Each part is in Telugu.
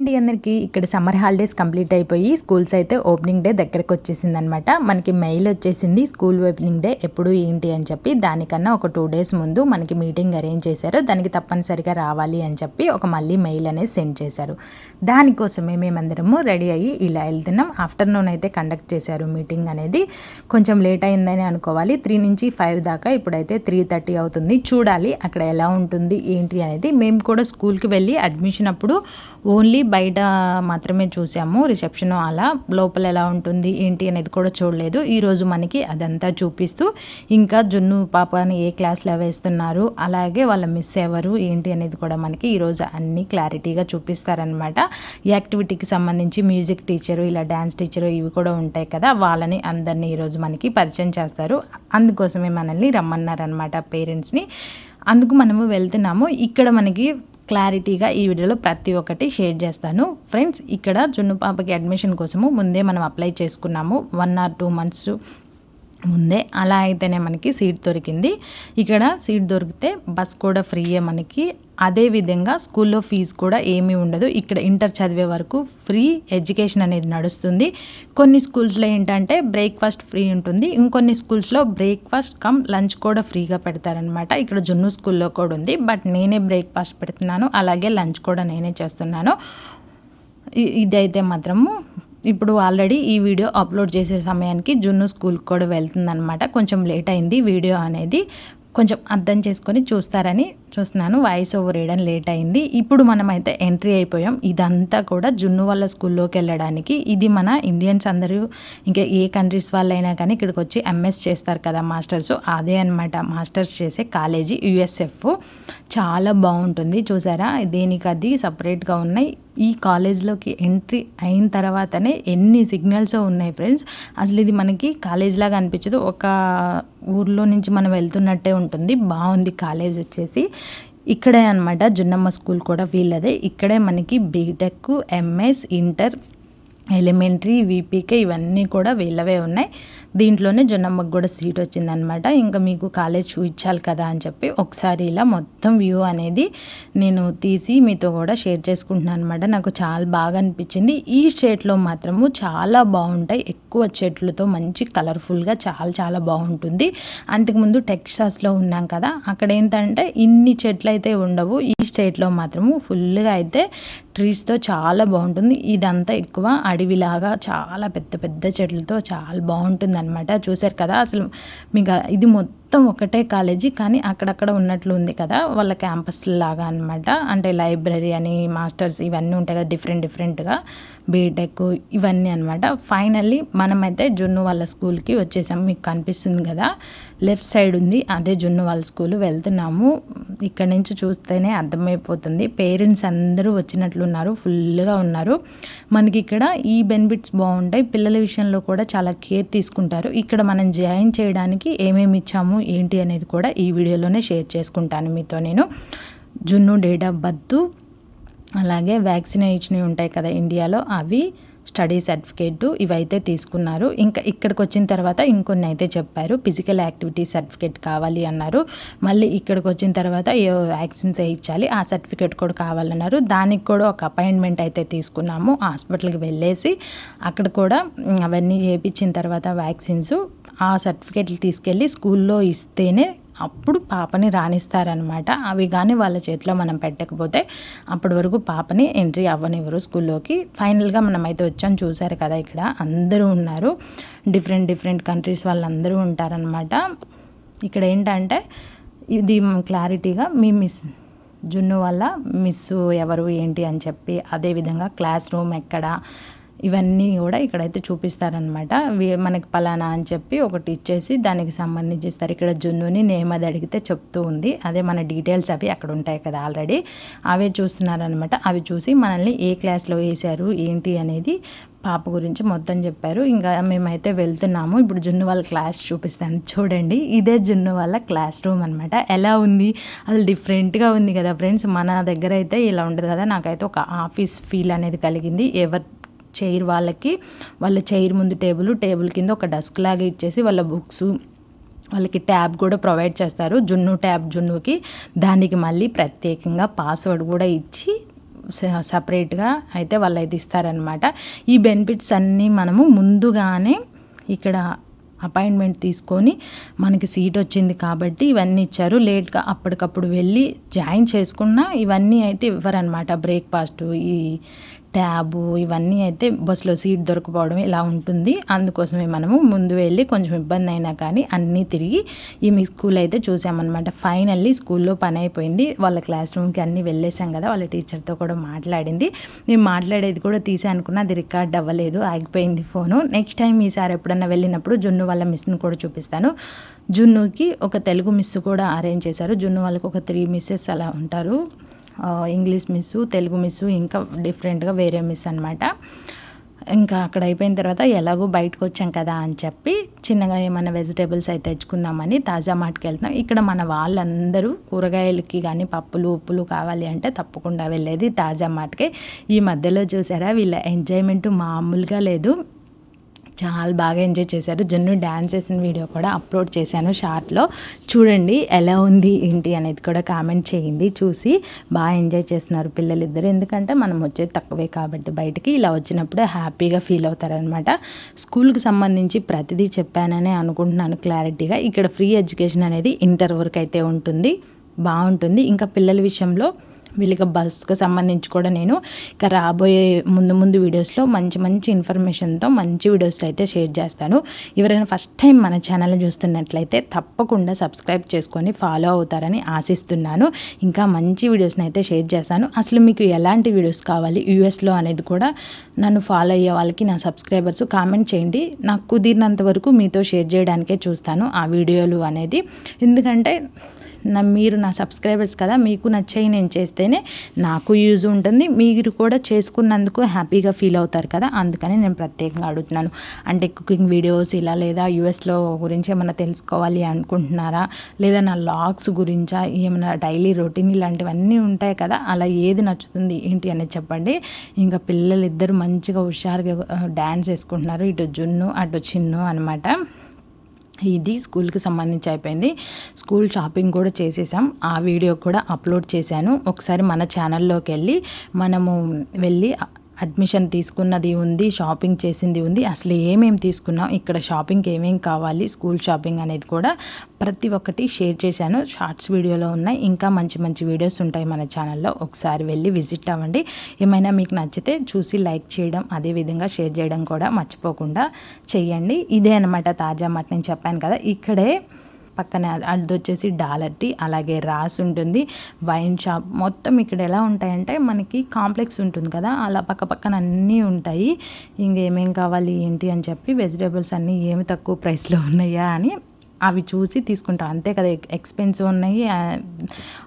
అండి అందరికీ ఇక్కడ సమ్మర్ హాలిడేస్ కంప్లీట్ అయిపోయి స్కూల్స్ అయితే ఓపెనింగ్ డే దగ్గరకు వచ్చేసింది అనమాట మనకి మెయిల్ వచ్చేసింది స్కూల్ ఓపెనింగ్ డే ఎప్పుడు ఏంటి అని చెప్పి. దానికన్నా ఒక టూ డేస్ ముందు మనకి మీటింగ్ అరేంజ్ చేశారు. దానికి తప్పనిసరిగా రావాలి అని చెప్పి ఒక మళ్ళీ మెయిల్ అనేది సెండ్ చేశారు. దానికోసమే మేమందరము రెడీ అయ్యి ఇలా వెళ్తున్నాం. ఆఫ్టర్నూన్ అయితే కండక్ట్ చేశారు మీటింగ్ అనేది. కొంచెం లేట్ అయిందని అనుకోవాలి. త్రీ నుంచి ఫైవ్ దాకా ఇప్పుడైతే త్రీ థర్టీ అవుతుంది. చూడాలి అక్కడ ఎలా ఉంటుంది ఏంటి అనేది. మేము కూడా స్కూల్కి వెళ్ళి అడ్మిషన్ అప్పుడు ఓన్లీ బయట మాత్రమే చూసాము. రిసెప్షన్ అలా లోపల ఎలా ఉంటుంది ఏంటి అనేది కూడా చూడలేదు. ఈరోజు మనకి అదంతా చూపిస్తూ ఇంకా జున్ను పాపని ఏ క్లాస్లో వేస్తున్నారు అలాగే వాళ్ళ మిస్ ఎవరు ఏంటి అనేది కూడా మనకి ఈరోజు అన్ని క్లారిటీగా చూపిస్తారనమాట యాక్టివిటీకి సంబంధించి మ్యూజిక్ టీచరు ఇలా డ్యాన్స్ టీచరు ఇవి కూడా ఉంటాయి కదా వాళ్ళని అందరినీ ఈరోజు మనకి పరిచయం చేస్తారు. అందుకోసమే మనల్ని రమ్మన్నారనమాట పేరెంట్స్ని. అందుకు మనము వెళ్తున్నాము. ఇక్కడ మనకి క్లారిటీగా ఈ వీడియోలో ప్రతి ఒక్కటి షేర్ చేస్తాను. ఫ్రెండ్స్ ఇక్కడ జున్ను పాపకి అడ్మిషన్ కోసము ముందే మనం అప్లై చేసుకున్నాము. వన్ ఆర్ టూ మంత్స్ ముందే. అలా అయితేనే మనకి సీట్ దొరికింది. ఇక్కడ సీట్ దొరికితే బస్ కూడా ఫ్రీయే మనకి. అదే విధంగా స్కూల్లో ఫీజు కూడా ఏమీ ఉండదు. ఇక్కడ ఇంటర్ చదివే వరకు ఫ్రీ ఎడ్యుకేషన్ అనేది నడుస్తుంది. కొన్ని స్కూల్స్లో ఏంటంటే బ్రేక్ఫాస్ట్ ఫ్రీ ఉంటుంది. ఇంకొన్ని స్కూల్స్లో బ్రేక్ఫాస్ట్ కమ్ లంచ్ కూడా ఫ్రీగా పెడతారనమాట ఇక్కడ జున్ను స్కూల్లో కూడా ఉంది. బట్ నేనే బ్రేక్ఫాస్ట్ పెడుతున్నాను. అలాగే లంచ్ కూడా నేనే చేస్తున్నాను. ఇదైతే మాత్రము. ఇప్పుడు ఆల్రెడీ ఈ వీడియో అప్లోడ్ చేసే సమయానికి జున్ను స్కూల్కి కూడా వెళ్తుందనమాట కొంచెం లేట్ అయింది వీడియో అనేది. కొంచెం అర్థం చేసుకొని చూస్తారని చూస్తున్నాను. వాయిస్ ఓవర్ వేయడం లేట్ అయింది. ఇప్పుడు మనమైతే ఎంట్రీ అయిపోయాం. ఇదంతా కూడా జున్ను వాళ్ళ స్కూల్లోకి వెళ్ళడానికి. ఇది మన ఇండియన్స్ అందరూ ఇంకా ఏ కంట్రీస్ వాళ్ళైనా కానీ ఇక్కడికి వచ్చి ఎంఎస్ చేస్తారు కదా మాస్టర్స్. అదే అనమాట మాస్టర్స్ చేసే కాలేజీ యుఎస్ఎఫ్. చాలా బాగుంటుంది. చూసారా? దేనికి అది సపరేట్గా ఉన్నాయి. ఈ కాలేజ్లోకి ఎంట్రీ అయిన తర్వాతనే ఎన్ని సిగ్నల్స్ ఉన్నాయి ఫ్రెండ్స్. అసలు ఇది మనకి కాలేజ్ లాగా అనిపించదు. ఒక ఊర్లో నుంచి మనం వెళ్తున్నట్టే ఉంటుంది. బాగుంది కాలేజ్ వచ్చేసి. ఇక్కడే అనమాట జున్నమ్మ స్కూల్ కూడా వీళ్ళదే. ఇక్కడే మనకి BTech MS inter elementary VPK ఇవన్నీ కూడా వీళ్ళవే ఉన్నాయి. దీంట్లోనే జొన్నమ్మకు కూడా సీట్ వచ్చిందనమాట. ఇంకా మీకు కాలేజ్ చూపించాలి కదా అని చెప్పి ఒకసారి ఇలా మొత్తం వ్యూ అనేది నేను తీసి మీతో కూడా షేర్ చేసుకుంటున్నాను అనమాట. నాకు చాలా బాగా అనిపించింది. ఈ స్టేట్లో మాత్రము చాలా బాగుంటాయి. ఎక్కువ చెట్లతో మంచి కలర్ఫుల్గా చాలా చాలా బాగుంటుంది. అంతకుముందు టెక్సాస్లో ఉన్నాం కదా అక్కడ ఏంటంటే ఇన్ని చెట్లు అయితే ఉండవు. ఈ స్టేట్లో మాత్రము ఫుల్గా అయితే ట్రీస్తో చాలా బాగుంటుంది. ఇదంతా ఎక్కువ అడవిలాగా చాలా పెద్ద పెద్ద చెట్లతో చాలా బాగుంటుంది అనమాట చూసారు కదా అసలు మీకు ఇది మొత్తం మొత్తం ఒకటే కాలేజీ కానీ అక్కడక్కడ ఉన్నట్లు ఉంది కదా వాళ్ళ క్యాంపస్ లాగా అనమాట అంటే లైబ్రరీ అని మాస్టర్స్ ఇవన్నీ ఉంటాయి కదా డిఫరెంట్ డిఫరెంట్గా బీటెక్ ఇవన్నీ అనమాట ఫైనల్లీ మనమైతే జున్ను వాళ్ళ స్కూల్కి వచ్చేసాము మీకు కనిపిస్తుంది కదా లెఫ్ట్ సైడ్ ఉంది అదే జున్ను వాళ్ళ స్కూల్ వెళ్తున్నాము. ఇక్కడ నుంచి చూస్తేనే అర్థమైపోతుంది. పేరెంట్స్ అందరూ వచ్చినట్లున్నారు ఫుల్గా ఉన్నారు. మనకి ఇక్కడ ఈ బెనిఫిట్స్ బాగుంటాయి. పిల్లల విషయంలో కూడా చాలా కేర్ తీసుకుంటారు. ఇక్కడ మనం జాయిన్ చేయడానికి ఏమేమి ఇచ్చాము ఏంటి అనేది కూడా ఈ వీడియోలోనే షేర్ చేసుకుంటాను మీతో నేను. జున్ను డేట్ ఆఫ్ బర్త్ అలాగే వ్యాక్సినేషన్ ఉంటాయి కదా ఇండియాలో అవి స్టడీ సర్టిఫికేట్ ఇవైతే తీసుకున్నారు. ఇంకా ఇక్కడికి వచ్చిన తర్వాత ఇంకొన్ని అయితే చెప్పారు. ఫిజికల్ యాక్టివిటీ సర్టిఫికేట్ కావాలి అన్నారు. మళ్ళీ ఇక్కడికి వచ్చిన తర్వాత ఏ వ్యాక్సిన్స్ వేయించాలి ఆ సర్టిఫికేట్ కూడా కావాలన్నారు. దానికి కూడా ఒక అపాయింట్మెంట్ అయితే తీసుకున్నాము. హాస్పిటల్కి వెళ్ళేసి అక్కడ కూడా అవన్నీ చేయించిన తర్వాత వ్యాక్సిన్స్ ఆ సర్టిఫికేట్లు తీసుకెళ్ళి స్కూల్లో ఇస్తేనే అప్పుడు పాపని రాణిస్తారనమాట అవి కానీ వాళ్ళ చేతిలో మనం పెట్టకపోతే అప్పటి వరకు పాపని ఎంట్రీ అవ్వనివ్వరు స్కూల్లోకి. ఫైనల్గా మనం అయితే వచ్చాం చూసారు కదా ఇక్కడ. అందరూ ఉన్నారు. డిఫరెంట్ డిఫరెంట్ కంట్రీస్ వాళ్ళందరూ ఉంటారనమాట ఇక్కడ ఏంటంటే ఇది క్లారిటీగా మీ మిస్ జున్ను వల్ల మిస్ ఎవరు ఏంటి అని చెప్పి అదేవిధంగా క్లాస్ రూమ్ ఎక్కడ ఇవన్నీ కూడా ఇక్కడైతే చూపిస్తారనమాట మనకి పలానా అని చెప్పి ఒకటి ఇచ్చేసి దానికి సంబంధించి ఇస్తారు. ఇక్కడ జున్నుని నేమ్ అది అడిగితే చెప్తూ ఉంది. అదే మన డీటెయిల్స్ అవి అక్కడ ఉంటాయి కదా ఆల్రెడీ. అవే చూస్తున్నారనమాట అవి చూసి మనల్ని ఏ క్లాస్లో వేశారు ఏంటి అనేది పాప గురించి మొత్తం చెప్పారు. ఇంకా మేమైతే వెళ్తున్నాము. ఇప్పుడు జున్ను వాళ్ళ క్లాస్ చూపిస్తాను. చూడండి ఇదే జున్ను వాళ్ళ క్లాస్ రూమ్ అనమాట ఎలా ఉంది? అసలు డిఫరెంట్గా ఉంది కదా ఫ్రెండ్స్. మన దగ్గర అయితే ఇలా ఉండదు కదా. నాకైతే ఒక ఆఫీస్ ఫీల్ అనేది కలిగింది. ఎవరి చైర్ వాళ్ళకి వాళ్ళ చైర్ ముందు టేబుల్ టేబుల్ కింద ఒక డస్క్ లాగా ఇచ్చేసి వాళ్ళ బుక్స్ వాళ్ళకి ట్యాబ్ కూడా ప్రొవైడ్ చేస్తారు. జున్ను ట్యాబ్ జున్నుకి. దానికి మళ్ళీ ప్రత్యేకంగా పాస్వర్డ్ కూడా ఇచ్చి సపరేట్గా అయితే వాళ్ళు అయితే ఇస్తారనమాట ఈ బెనిఫిట్స్ అన్నీ మనము ముందుగానే ఇక్కడ అపాయింట్మెంట్ తీసుకొని మనకి సీట్ వచ్చింది కాబట్టి ఇవన్నీ ఇచ్చారు. లేట్గా అప్పటికప్పుడు వెళ్ళి జాయిన్ చేసుకున్న ఇవన్నీ అయితే ఇవ్వరనమాట బ్రేక్ఫాస్ట్ ఈ ట్యాబు ఇవన్నీ అయితే బస్సులో సీట్ దొరకపోవడం ఇలా ఉంటుంది. అందుకోసమే మనము ముందు వెళ్ళి కొంచెం ఇబ్బంది అయినా కానీ అన్నీ తిరిగి ఈ మీ స్కూల్ అయితే చూసామన్నమాట. ఫైనల్లీ స్కూల్లో పని అయిపోయింది. వాళ్ళ క్లాస్ రూమ్కి అన్నీ వెళ్ళేసాం కదా వాళ్ళ టీచర్తో కూడా మాట్లాడింది. నేను మాట్లాడేది కూడా తీసానుకున్నా అది రికార్డ్ అవ్వలేదు ఆగిపోయింది ఫోను. నెక్స్ట్ టైం ఈసారి ఎప్పుడన్నా వెళ్ళినప్పుడు జున్ను వాళ్ళ మిస్ని కూడా చూపిస్తాను. జున్నుకి ఒక తెలుగు మిస్ కూడా అరేంజ్ చేశారు. జున్ను వాళ్ళకి ఒక త్రీ మిస్సెస్ అలా ఉంటారు. ఇంగ్లీష్ మిస్ తెలుగు మిస్ ఇంకా డిఫరెంట్గా వేరే మిస్ అనమాట ఇంకా అక్కడ అయిపోయిన తర్వాత ఎలాగో బయటకు వచ్చాం కదా అని చెప్పి చిన్నగా ఏమైనా వెజిటేబుల్స్ అయితే తెచ్చుకుందామని తాజా మాటకి వెళ్తాం ఇక్కడ మన వాళ్ళందరూ కూరగాయలకి కానీ పప్పులు ఉప్పులు కావాలి అంటే తప్పకుండా వెళ్ళేది తాజా మాటకే ఈ మధ్యలో చూసారా వీళ్ళ ఎంజాయ్మెంట్ మామూలుగా లేదు. చాలా బాగా ఎంజాయ్ చేశారు. జున్ను డ్యాన్స్ చేసిన వీడియో కూడా అప్లోడ్ చేశాను షార్ట్లో చూడండి ఎలా ఉంది ఏంటి అనేది కూడా కామెంట్ చేయండి. చూసి బాగా ఎంజాయ్ చేస్తున్నారు పిల్లలిద్దరు. ఎందుకంటే మనం వచ్చేది తక్కువే కాబట్టి బయటికి ఇలా వచ్చినప్పుడు హ్యాపీగా ఫీల్ అవుతారనమాట స్కూల్కి సంబంధించి ప్రతిదీ చెప్పానని అనుకుంటున్నాను క్లారిటీగా. ఇక్కడ ఫ్రీ ఎడ్యుకేషన్ అనేది ఇంటర్ వరకు అయితే ఉంటుంది. బాగుంటుంది. ఇంకా పిల్లల విషయంలో వీళ్ళకి బస్సుకు సంబంధించి కూడా నేను ఇక రాబోయే ముందు ముందు వీడియోస్లో మంచి మంచి ఇన్ఫర్మేషన్తో మంచి వీడియోస్లో అయితే షేర్ చేస్తాను. ఎవరైనా ఫస్ట్ టైం మన ఛానల్ చూస్తున్నట్లయితే తప్పకుండా సబ్స్క్రైబ్ చేసుకొని ఫాలో అవుతారని ఆశిస్తున్నాను. ఇంకా మంచి వీడియోస్ని అయితే షేర్ చేస్తాను. అసలు మీకు ఎలాంటి వీడియోస్ కావాలి? యూఎస్లో అనేది కూడా నన్ను ఫాలో అయ్యే వాళ్ళకి నా సబ్స్క్రైబర్స్ కామెంట్ చేయండి. నాకు కుదిరినంత వరకు మీతో షేర్ చేయడానికే చూస్తాను ఆ వీడియోలు అనేది. ఎందుకంటే నా మీరు నా సబ్స్క్రైబర్స్ కదా మీకు నచ్చాయి నేను చేస్తేనే నాకు యూజ్ ఉంటుంది. మీరు కూడా చేసుకున్నందుకు హ్యాపీగా ఫీల్ అవుతారు కదా అందుకని నేను ప్రత్యేకంగా అడుగుతున్నాను. అంటే కుకింగ్ వీడియోస్ ఇలా లేదా యూఎస్లో గురించి ఏమైనా తెలుసుకోవాలి అనుకుంటున్నారా? లేదా నా లాగ్స్ గురించా? ఏమైనా డైలీ రొటీన్ ఇలాంటివన్నీ ఉంటాయి కదా అలా ఏది నచ్చుతుంది ఏంటి అనేది చెప్పండి. ఇంకా పిల్లలు ఇద్దరు మంచిగా హుషారుగా డ్యాన్స్ వేసుకుంటున్నారు. ఇటు జున్ను అటు చిన్ను అనమాట ఇది స్కూల్కి సంబంధించి అయిపోయింది. స్కూల్ షాపింగ్ కూడా చేసేసాం. ఆ వీడియో కూడా అప్లోడ్ చేశాను. ఒకసారి మన ఛానల్లోకి వెళ్ళి మనము వెళ్ళి అడ్మిషన్ తీసుకున్నది ఉంది షాపింగ్ చేసింది ఉంది. అసలు ఏమేమి తీసుకున్నాం ఇక్కడ షాపింగ్కి ఏమేమి కావాలి? స్కూల్ షాపింగ్ అనేది కూడా ప్రతి ఒక్కటి షేర్ చేశాను. షార్ట్స్ వీడియోలో ఉన్నాయి. ఇంకా మంచి మంచి వీడియోస్ ఉంటాయి మన ఛానల్లో. ఒకసారి వెళ్ళి విజిట్ అవ్వండి. ఏమైనా మీకు నచ్చితే చూసి లైక్ చేయడం అదేవిధంగా షేర్ చేయడం కూడా మర్చిపోకుండా చేయండి. ఇదే అనమాట తాజా మాట నేను చెప్పాను కదా. ఇక్కడే పక్కన అది వచ్చేసి డాలర్ టీ అలాగే రాస్ ఉంటుంది వైన్ షాప్. మొత్తం ఇక్కడ ఎలా ఉంటాయంటే మనకి కాంప్లెక్స్ ఉంటుంది కదా అలా పక్క పక్కన అన్నీ ఉంటాయి. ఇంకేమేం కావాలి ఏంటి అని చెప్పి వెజిటేబుల్స్ అన్నీ ఏమి తక్కువ ప్రైస్లో ఉన్నాయా అని అవి చూసి తీసుకుంటాం. అంతే కదా ఎక్స్పెన్సివ్ ఉన్నాయి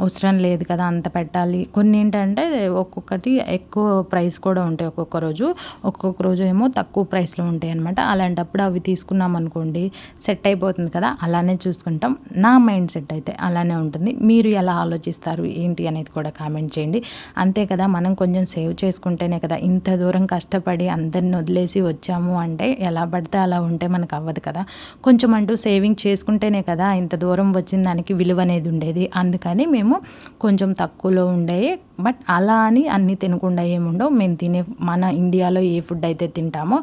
అవసరం లేదు కదా అంత పెట్టాలి. కొన్ని ఏంటంటే ఒక్కొక్కటి ఎక్కువ ప్రైస్ కూడా ఉంటాయి ఒక్కొక్క రోజు. ఒక్కొక్క రోజు ఏమో తక్కువ ప్రైస్లో ఉంటాయి అనమాట అలాంటప్పుడు అవి తీసుకున్నాం అనుకోండి సెట్ అయిపోతుంది కదా అలానే చూసుకుంటాం. నా మైండ్ సెట్ అయితే అలానే ఉంటుంది. మీరు ఎలా ఆలోచిస్తారు ఏంటి అనేది కూడా కామెంట్ చేయండి. అంతే కదా మనం కొంచెం సేవ్ చేసుకుంటేనే కదా ఇంత దూరం కష్టపడి అందరిని వదిలేసి వచ్చాము అంటే ఎలా పడితే అలా ఉంటే మనకు అవ్వదు కదా. కొంచెం అంటూ సేవింగ్ చే చేసుకుంటేనే కదా ఇంత దూరం వచ్చిన దానికి విలువ అనేది ఉండేది. అందుకని మేము కొంచెం తక్కువలో ఉండే బట్ అలా అని అన్నీ తినకుండా ఏముండవు. మేము తినే మన ఇండియాలో ఏ ఫుడ్ అయితే తింటామో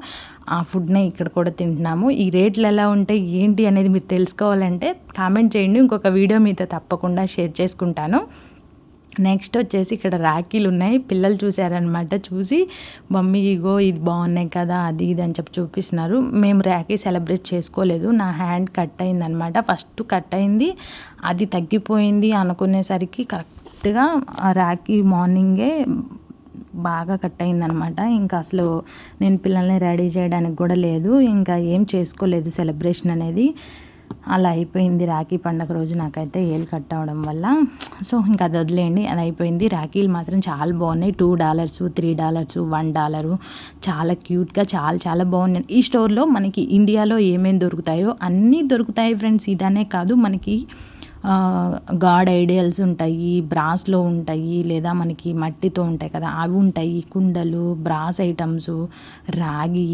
ఆ ఫుడ్నే ఇక్కడ కూడా తింటున్నాము. ఈ రేట్లు ఎలా ఉంటాయి ఏంటి అనేది మీరు తెలుసుకోవాలంటే కామెంట్ చేయండి. ఇంకొక వీడియో మీతో తప్పకుండా షేర్ చేసుకుంటాను. నెక్స్ట్ వచ్చేసి ఇక్కడ రాఖీలు ఉన్నాయి. పిల్లలు చూసారనమాట చూసి మమ్మీ ఇగో ఇది బాగున్నాయి కదా అది ఇది అని చెప్పి చూపిస్తున్నారు. మేము రాఖీ సెలబ్రేట్ చేసుకోలేదు. నా హ్యాండ్ కట్ అయిందనమాట ఫస్ట్ కట్ అయింది. అది తగ్గిపోయింది అనుకునేసరికి కరెక్ట్గా రాఖీ మార్నింగే బాగా కట్ అయిందనమాట ఇంకా అసలు నేను పిల్లల్ని రెడీ చేయడానికి కూడా లేదు. ఇంకా ఏం చేసుకోలేదు సెలబ్రేషన్ అనేది. అలా అయిపోయింది రాఖీ పండగ రోజు నాకైతే ఏలు కట్ అవడం వల్ల. సో ఇంకా అది వదిలేయండి. అది అయిపోయింది. రాఖీలు మాత్రం చాలా బాగున్నాయి. Two dollars three dollars one dollar. చాలా క్యూట్గా చాలా చాలా బాగున్నాయి. ఈ స్టోర్లో మనకి ఇండియాలో ఏమేమి దొరుకుతాయో అన్నీ దొరుకుతాయి ఫ్రెండ్స్. ఇదనే కాదు. మనకి గాడ్ ఐడియల్స్ ఉంటాయి బ్రాస్లో ఉంటాయి లేదా మనకి మట్టితో ఉంటాయి కదా అవి ఉంటాయి. కుండలు బ్రాస్ ఐటమ్స్ రాగి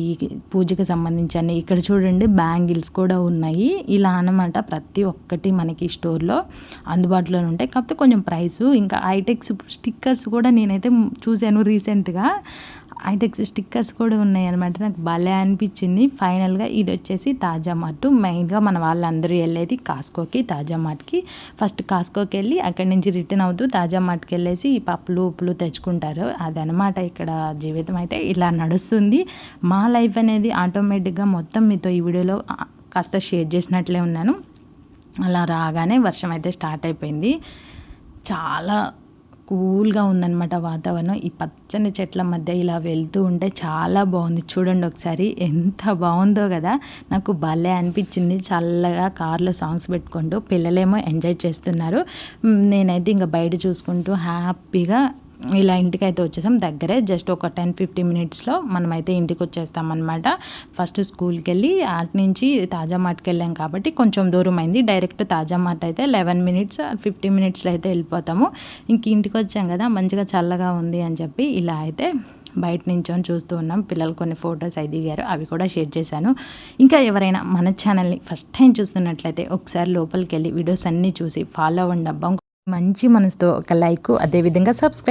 పూజకి సంబంధించి అన్ని. ఇక్కడ చూడండి బ్యాంగిల్స్ కూడా ఉన్నాయి. ఇలా అన్నమాట ప్రతి ఒక్కటి మనకి స్టోర్లో అందుబాటులో ఉంటాయి. కాకపోతే కొంచెం ప్రైస్ ఇంకా హైటెక్స్ స్టిక్కర్స్ కూడా నేనైతే చూశాను రీసెంట్గా. ఐటెక్స్ స్టిక్కర్స్ కూడా ఉన్నాయి అనమాట నాకు భలే అనిపించింది. ఫైనల్గా ఇది వచ్చేసి తాజా మార్ట్. మెయిన్గా మన వాళ్ళందరూ వెళ్ళేది కాస్కోకి తాజా మార్ట్కి. ఫస్ట్ కాస్కోకి వెళ్ళి అక్కడి నుంచి రిటర్న్ అవుతూ తాజా మార్ట్కి వెళ్ళేసి ఈ పప్పులు ఉప్పులు తెచ్చుకుంటారు. అదనమాట ఇక్కడ జీవితం అయితే ఇలా నడుస్తుంది. మా లైఫ్ అనేది ఆటోమేటిక్గా మొత్తం మీతో ఈ వీడియోలో కాస్త షేర్ చేసినట్లే ఉన్నాను. అలా రాగానే వర్షం అయితే స్టార్ట్ అయిపోయింది. చాలా కూల్గా ఉందన్నమాట వాతావరణం. ఈ పచ్చని చెట్ల మధ్య ఇలా వెళ్తూ ఉంటే చాలా బాగుంది. చూడండి ఒకసారి ఎంత బాగుందో కదా. నాకు భలే అనిపించింది. చల్లగా కార్లో సాంగ్స్ పెట్టుకుంటూ పిల్లలేమో ఎంజాయ్ చేస్తున్నారు. నేనైతే ఇంకా బయట చూసుకుంటూ హ్యాపీగా ఇలా ఇంటికి అయితే వచ్చేసాం. దగ్గరే జస్ట్ ఒక టెన్ ఫిఫ్టీ మినిట్స్లో మనమైతే ఇంటికి వచ్చేస్తామన్నమాట ఫస్ట్ స్కూల్కి వెళ్ళి అటు నుంచి తాజా మార్ట్కి వెళ్ళాం కాబట్టి కొంచెం దూరం అయింది డైరెక్ట్ తాజా మార్ట్ అయితే లెవెన్ మినిట్స్ ఫిఫ్టీ మినిట్స్లో అయితే వెళ్ళిపోతాము. ఇంక ఇంటికి వచ్చాం కదా మంచిగా చల్లగా ఉంది అని చెప్పి ఇలా అయితే బయట నించొని చూస్తూ ఉన్నాం. పిల్లలు కొన్ని ఫొటోస్ అవి దిగారు అవి కూడా షేర్ చేశాను. ఇంకా ఎవరైనా మన ఛానల్ని ఫస్ట్ టైం చూస్తున్నట్లయితే ఒకసారి లోపలికి వెళ్ళి వీడియోస్ అన్నీ చూసి ఫాలో అవ్వండి అబ్బా. మంచి మనసుతో ఒక లైక్ అదేవిధంగా సబ్స్క్రైబ్